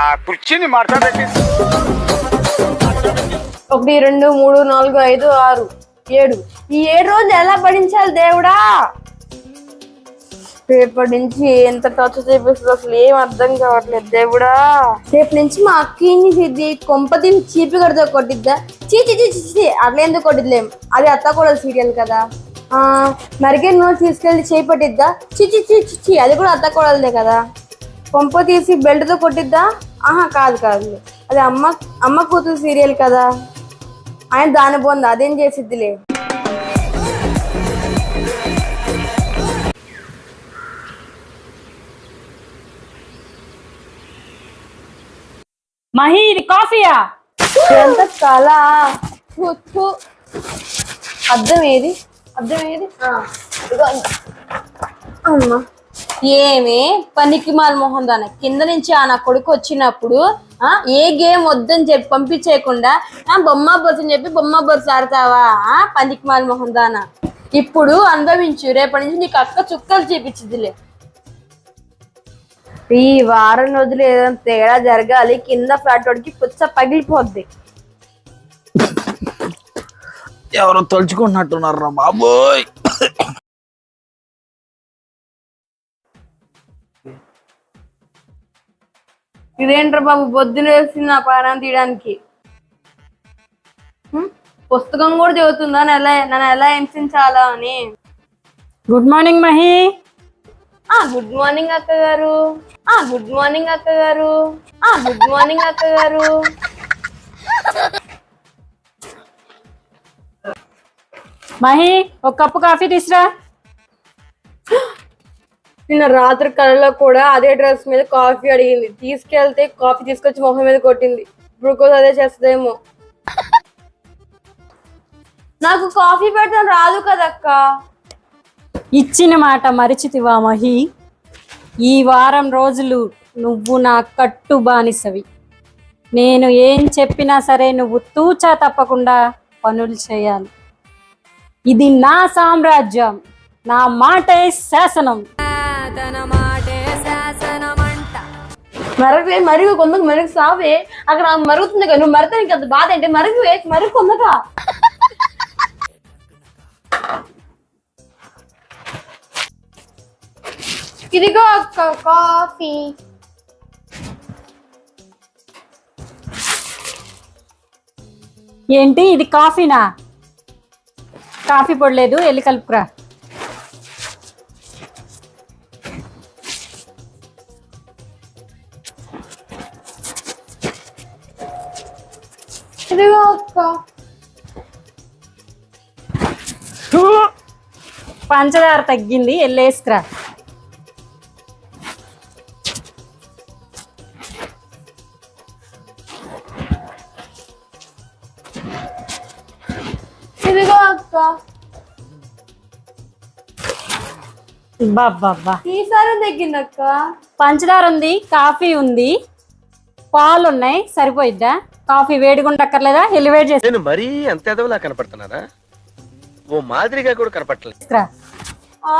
ఆ కుర్చీని మాట్లాడండి. ఒకటి రెండు మూడు నాలుగు ఐదు ఆరు ఏడు. ఈ ఏడు రోజులు ఎలా పడించాలి దేవుడా? రేపటి నుంచి ఎంత టార్చర్ చేపిస్తుంది అసలు ఏం అర్థం కావట్లేదు దేవుడా. రేపు నుంచి మా అక్కిని ఇది కొంపతిని చీపి కడితే కొట్టిద్దా? చీ చీ చీ చీ, అట్లా ఎందుకు కొట్టిద్లేం? అది అత్త కూడా సీరియల్ కదా. ఆ మరిగే నూనె తీసుకెళ్ళి చేయి పట్టిద్దా? చి చి చి. అది కూడా అత్త కూడలదే కదా. కొంప తీసి బెల్ట్తో కొట్టిద్దా? ఆహా కాదు కాదు. అది అమ్మ అమ్మ కూతురు సీరియల్ కదా. ఆయన దాని పొంది అదేం చేసిద్దిలే. మహి ఇది కాఫీయా? ఎంత కళ థు, థు. అద్దం ఏది? అద్దం ఏది. అమ్మా. ఏమి? పనికి మాల మొహం దాన కింద నుంచి ఆ నా కొడుకు వచ్చినప్పుడు ఆ ఏ గేమ్ వద్దని చెప్పి పంపించేయకుండా ఆ బొమ్మ బొరుసు అని చెప్పి బొమ్మ బొరుసు ఆడతావా? ఆ పనికి మాల మొహం దాన ఇప్పుడు అనుభవించు రేపటి నుంచి నీకు అక్క చుక్కలు చూపించిదిలే ఈ వారం రోజులు ఏదైనా తేడా జరగాలి కింద ఫ్లాట్ వాడికి పుచ్చ పగిలిపోద్ది. ఎవరో తలుచుకుంటున్నట్టున్నారా బాబోయ్? ఇదేంట్రా బాబు? పొద్దున వేసింది నా ప్రాణం తీయడానికి? పుస్తకం కూడా చదువుతుందా? ఎలా నన్ను ఎలా హింసించాలా అని. గుడ్ మార్నింగ్ మహి ఆ గుడ్ మార్నింగ్ అక్క గారు ఆ గుడ్ మార్నింగ్ అక్క గారు ఆ గుడ్ మార్నింగ్ అక్క గారు మహి ఒక కప్పు కాఫీ తీసురా. నిన్న రాత్రి కళలో కూడా అదే డ్రెస్ మీద కాఫీ అడిగింది. తీసుకెళ్తే కాఫీ తీసుకొచ్చి మొహం మీద కొట్టింది. ఇప్పుడు కూడా అదే చేస్తుందేమో. నాకు కాఫీ పెట్టడం రాదు కదక్క. ఇచ్చిన మాట మరిచితివా మహి? ఈ వారం రోజులు నువ్వు నా కట్టు బానిసవి నేను ఏం చెప్పినా సరే నువ్వు తూచా తప్పకుండా పనులు చేయాలి. ఇది నా సామ్రాజ్యం. నా మాటే శాసనం. మరగవే మరుగు కొందకు మరుగు సావే. అక్కడ మరుగుతుంది కదా నువ్వు మరితే నీకు అంత బాధ ఏంటి? మరుగువే మరుగు కొందక. ఇదిగో అక్క కాఫీ. ఏంటి ఇది కాఫీనా? కాఫీ పొడలేదు వెళ్ళి కలుపుకురా. అక్క పంచదార తగ్గింది వెళ్ళేసుకురా ఇదిగో అక్క. బాబ్బా ఈసారి తగ్గింది అక్క. పంచదార ఉంది కాఫీ ఉంది. పాలు ఉన్నాయి సరిపోయిద్దా? కాఫీ వేడిగా ఉండక్కర్లేదా వెళ్ళి వేడి నేను మరీ అంత ఎదవలా కనపడుతున్నారా ఓ మాదిరిగా కూడా కనపడలేదు ఆ!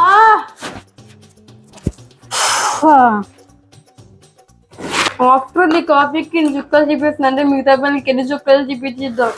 ఆఫ్టర్ ది కాఫీకి ఎన్ని చుక్కలు చూపిస్తుంది అంటే మిగతా పనికి ఎన్ని చుక్కలు చూపించిద్దాం?